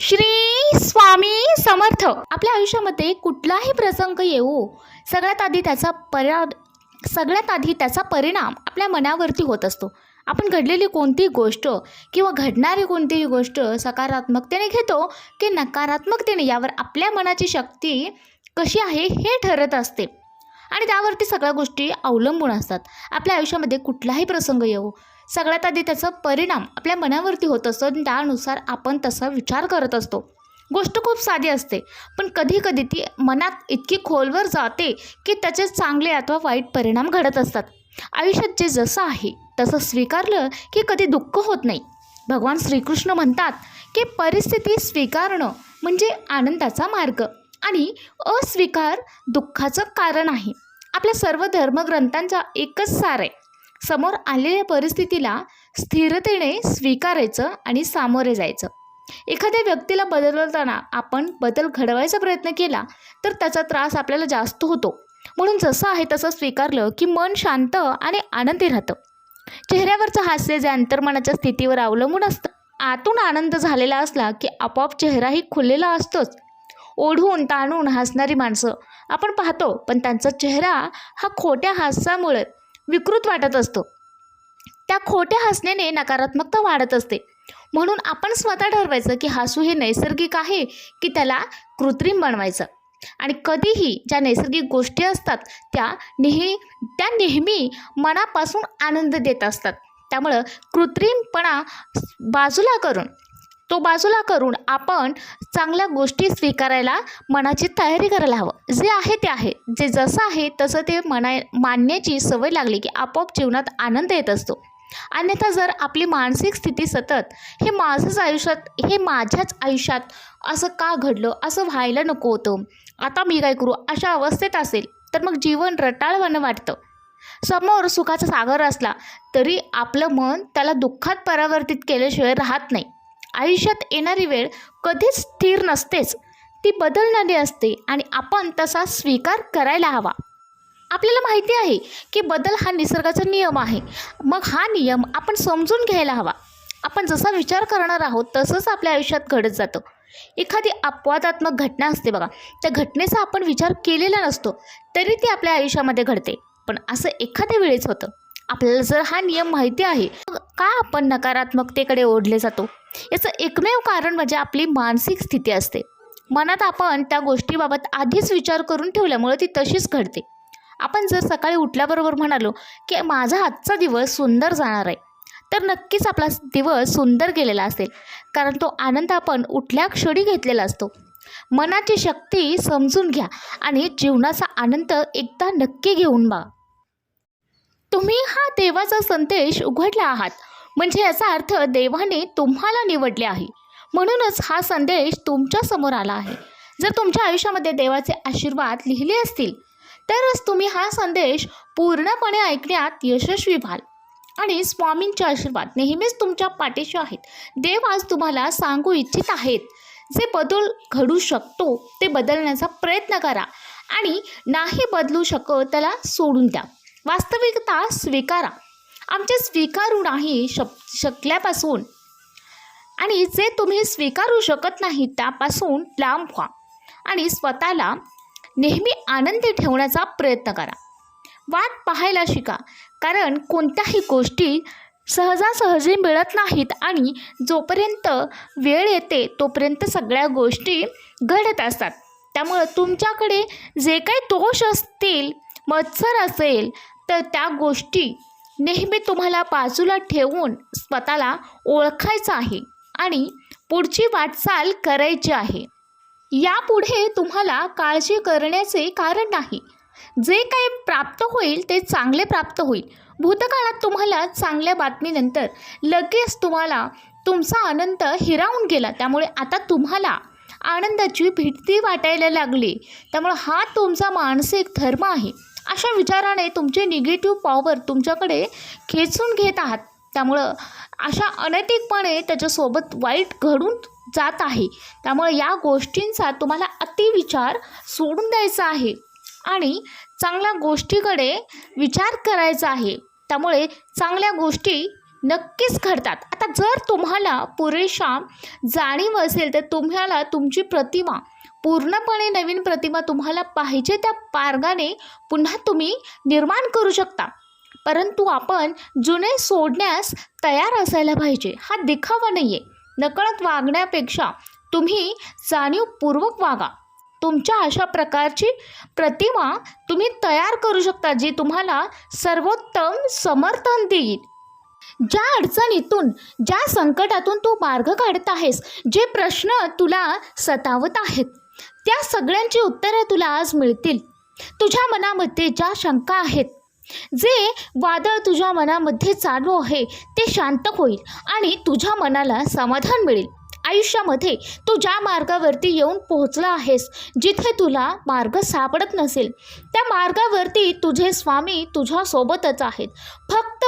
श्री स्वामी समर्थ. आपल्या आयुष्यामध्ये कुठलाही प्रसंग येऊ सगळ्यात आधी त्याचा परा सगळ्यात आधी त्याचा परिणाम आपल्या मनावरती होत असतो. आपण घडलेली कोणतीही गोष्ट किंवा घडणारी कोणतीही गोष्ट सकारात्मकतेने घेतो की नकारात्मकतेने यावर आपल्या मनाची शक्ती कशी आहे हे ठरत असते. आणि त्यावरती सगळ्या गोष्टी अवलंबून असतात. आपल्या आयुष्यामध्ये कुठलाही प्रसंग येऊ सगळ्यात आधी त्याचा परिणाम आपल्या मनावरती होत असतो आणि त्यानुसार आपण तसा विचार करत असतो. गोष्ट खूप साधी असते पण कधी कधी ती मनात इतकी खोलवर जाते की त्याचे चांगले अथवा वाईट परिणाम घडत असतात. आयुष्यात जे जसं आहे तसं स्वीकारलं की कधी दुःख होत नाही. भगवान श्रीकृष्ण म्हणतात की परिस्थिती स्वीकारणं म्हणजे आनंदाचा मार्ग आणि अस्वीकार दुःखाचं कारण आहे. आपल्या सर्व धर्मग्रंथांचा एकच सार आहे. समोर आलेल्या परिस्थितीला स्थिरतेने स्वीकारायचं आणि सामोरे जायचं. एखाद्या व्यक्तीला बदलताना आपण बदल घडवायचा प्रयत्न केला तर त्याचा त्रास आपल्याला जास्त होतो. म्हणून जसं आहे तसं स्वीकारलं की मन शांत आणि आनंदी राहतं. चेहऱ्यावरचं हास्य जे अंतर्मनाच्या स्थितीवर अवलंबून असतं. आतून आनंद झालेला असला की आपोआप चेहराही खुललेला असतोच. ओढून ताणून हसणारी माणसं आपण पाहतो पण त्यांचा चेहरा हा खोट्या हास्यामुळे विकृत वाटत असतो. त्या खोट्या हसण्याने नकारात्मकता वाढत असते. म्हणून आपण स्वतः ठरवायचं की हसू हे नैसर्गिक आहे की त्याला कृत्रिम बनवायचं? आणि कधीही ज्या नैसर्गिक गोष्टी असतात त्या नेहमी त्या नेहमी मनापासून आनंद देत असतात. त्यामुळं कृत्रिमपणा बाजूला करून तो बाजूला करून आपण चांगल्या गोष्टी स्वीकारायला मनाची तयारी करायला हवं. जे आहे ते आहे. जे जसं आहे तसं ते मना मानण्याची सवय लागली की आपोआप जीवनात आनंद येत असतो. अन्यथा जर आपली मानसिक स्थिती सतत हे माझंच आयुष्यात हे माझ्याच आयुष्यात असं का घडलं असं व्हायला नको होतं? आता मी काय करू? अशा अवस्थेत असेल तर मग जीवन रटाळवानं वाटतं. समोर सुखाचा सागर असला तरी आपलं मन त्याला दुःखात परावर्तित केल्याशिवाय राहत नाही. आयुष्यात येणारी वेळ कधीच स्थिर नसतेच. ती बदलणारी असते आणि आपण तसा स्वीकार करायला हवा. आपल्याला माहिती आहे की बदल हा निसर्गाचा नियम आहे. मग हा नियम आपण समजून घ्यायला हवा. आपण जसा विचार करणार आहोत तसंच आपल्या आयुष्यात घडत जातं. एखादी अपवादात्मक घटना असते बघा. त्या घटनेचा आपण विचार केलेला नसतो तरी ती आपल्या आयुष्यामध्ये घडते. पण असं एखाद्या वेळेस होतं. आपल्याला जर हा नियम माहिती आहे का आपण नकारात्मकतेकडे ओढले जातो? याचं एकमेव कारण म्हणजे आपली मानसिक स्थिती असते. मनात आपण त्या गोष्टीबाबत आधीच विचार करून ठेवल्यामुळे ती तशीच घडते. आपण जर सकाळी उठल्याबरोबर म्हणालो की माझा आजचा दिवस सुंदर जाणार आहे तर नक्कीच आपला दिवस सुंदर गेलेला असेल कारण तो आनंद आपण उठल्या क्षणी घेतलेला असतो. मनाची शक्ती समजून घ्या आणि जीवनाचा आनंद एकदा नक्की घेऊन बघा. तुम्ही हा देवाचा संदेश उघडला आहात. म्हणजे याचा अर्थ देवाने तुम्हाला निवडले आहे. म्हणूनच हा संदेश तुमच्यासमोर आला आहे. जर तुमच्या आयुष्यामध्ये देवाचे आशीर्वाद लिहिले असतील तरच तुम्ही हा संदेश पूर्णपणे ऐकण्यात यशस्वी व्हाल. आणि स्वामींचे आशीर्वाद नेहमीच तुमच्या पाठीशी आहेत. देव आज तुम्हाला सांगू इच्छित आहेत. जे बदल घडू शकतो ते बदलण्याचा प्रयत्न करा. आणि नाही बदलू शकत त्याला सोडून द्या. वास्तविकता स्वीकारा. आमचे स्वीकारू नाही शक शकल्यापासून. आणि जे तुम्ही स्वीकारू शकत नाही त्यापासून लांब व्हा. आणि स्वतःला नेहमी आनंदी ठेवण्याचा प्रयत्न करा. वाट पाहायला शिका कारण कोणत्याही गोष्टी सहजासहजी मिळत नाहीत आणि जोपर्यंत वेळ येते तोपर्यंत सगळ्या गोष्टी घडत असतात. त्यामुळं तुमच्याकडे जे काही दोष असतील मत्सर असेल तर त्या गोष्टी नेहमी तुम्हाला बाजूला ठेवून स्वतःला ओळखायचं आहे आणि पुढची वाटचाल करायची आहे. यापुढे तुम्हाला काळजी करण्याचे कारण नाही. जे काही प्राप्त होईल ते चांगले प्राप्त होईल. भूतकाळात तुम्हाला चांगल्या बातमीनंतर लगेच तुम्हाला तुमचा आनंद हिरावून गेला. त्यामुळे आता तुम्हाला आनंदाची भीती वाटायला लागली. त्यामुळे हा तुमचा मानसिक धर्म आहे. अशा विचाराने तुमचे निगेटिव्ह पॉवर तुमच्याकडे खेचून घेत आहात. त्यामुळं अशा अनैतिकपणे त्याच्यासोबत वाईट घडून जात आहे. त्यामुळे या गोष्टींचा तुम्हाला अतिविचार सोडून द्यायचा आहे आणि चांगल्या गोष्टीकडे विचार करायचा आहे. त्यामुळे चांगल्या गोष्टी नक्कीच घडतात. आता जर तुम्हाला पुरेशा जाणीव असेल तर तुम्हाला तुमची प्रतिमा पूर्णपणे नवीन प्रतिमा तुम्हाला पाहिजे त्या मार्गाने पुन्हा तुम्ही निर्माण करू शकता. परंतु आपण जुने सोडण्यास तयार असायला पाहिजे. हा दिखावा नाही आहे नकळत वागण्यापेक्षा तुम्ही जाणीवपूर्वक वागा. तुमच्या अशा प्रकारची प्रतिमा तुम्ही तयार करू शकता जी तुम्हाला सर्वोत्तम समर्थन देईल. ज्या अडचणीतून ज्या संकटातून तू मार्ग काढत आहेस जे प्रश्न तुला सतावत आहेत. त्या सगळ्यांची उत्तरं तुला आज मिळतील. तुझ्या मनामध्ये ज्या शंका आहेत जे वादळ तुझ्या मनामध्ये चालू आहे ते शांत होईल आणि तुझ्या मनाला समाधान मिळेल. आयुष्यामध्ये तू ज्या मार्गावरती येऊन पोहोचला आहेस जिथे तुला मार्ग सापडत नसेल त्या मार्गावरती तुझे स्वामी तुझ्यासोबतच आहेत. फक्त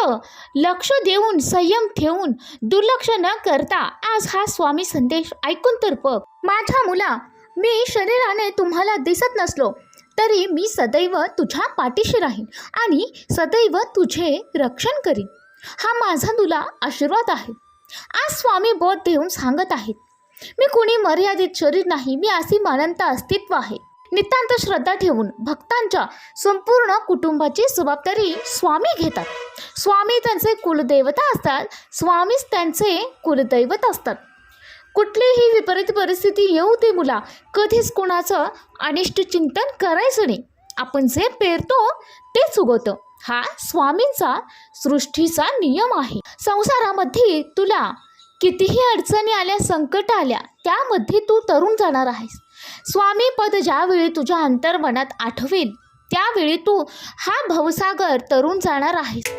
लक्ष देऊन संयम ठेवून दुर्लक्ष न करता आज हा स्वामी संदेश ऐकून तर बघ. माझ्या मुला मी शरीराने तुम्हाला दिसत नसलो तरी मी सदैव तुझ्या पाठीशी राहीन आणि सदैव तुझे रक्षण करीन. हा माझा तुला आशीर्वाद आहे. आज स्वामी बोध देऊन सांगत आहेत मी कुणी मर्यादित शरीर नाही मी असे मानंत अस्तित्व आहे. नितांत श्रद्धा ठेवून भक्तांच्या संपूर्ण कुटुंबाची जबाबदारी स्वामी घेतात. स्वामी त्यांचे कुलदैवता असतात स्वामीच त्यांचे कुलदैवत असतात. कुठलीही विपरीत परिस्थिती येऊ दे मुला. कधीच कोणाचं अनिष्ट चिंतन करायचं नाही. आपण जे पेरतो तेच उगवतं. हा स्वामींचा सृष्टीचा नियम आहे. संसारामध्ये तुला कितीही अडचणी आल्या संकट आल्या त्यामध्ये तू तरुण जाणार आहेस. स्वामी पद ज्यावेळी तुझ्या अंतर्मनात आठवेल त्यावेळी तू हा भवसागर तरुण जाणार आहेस.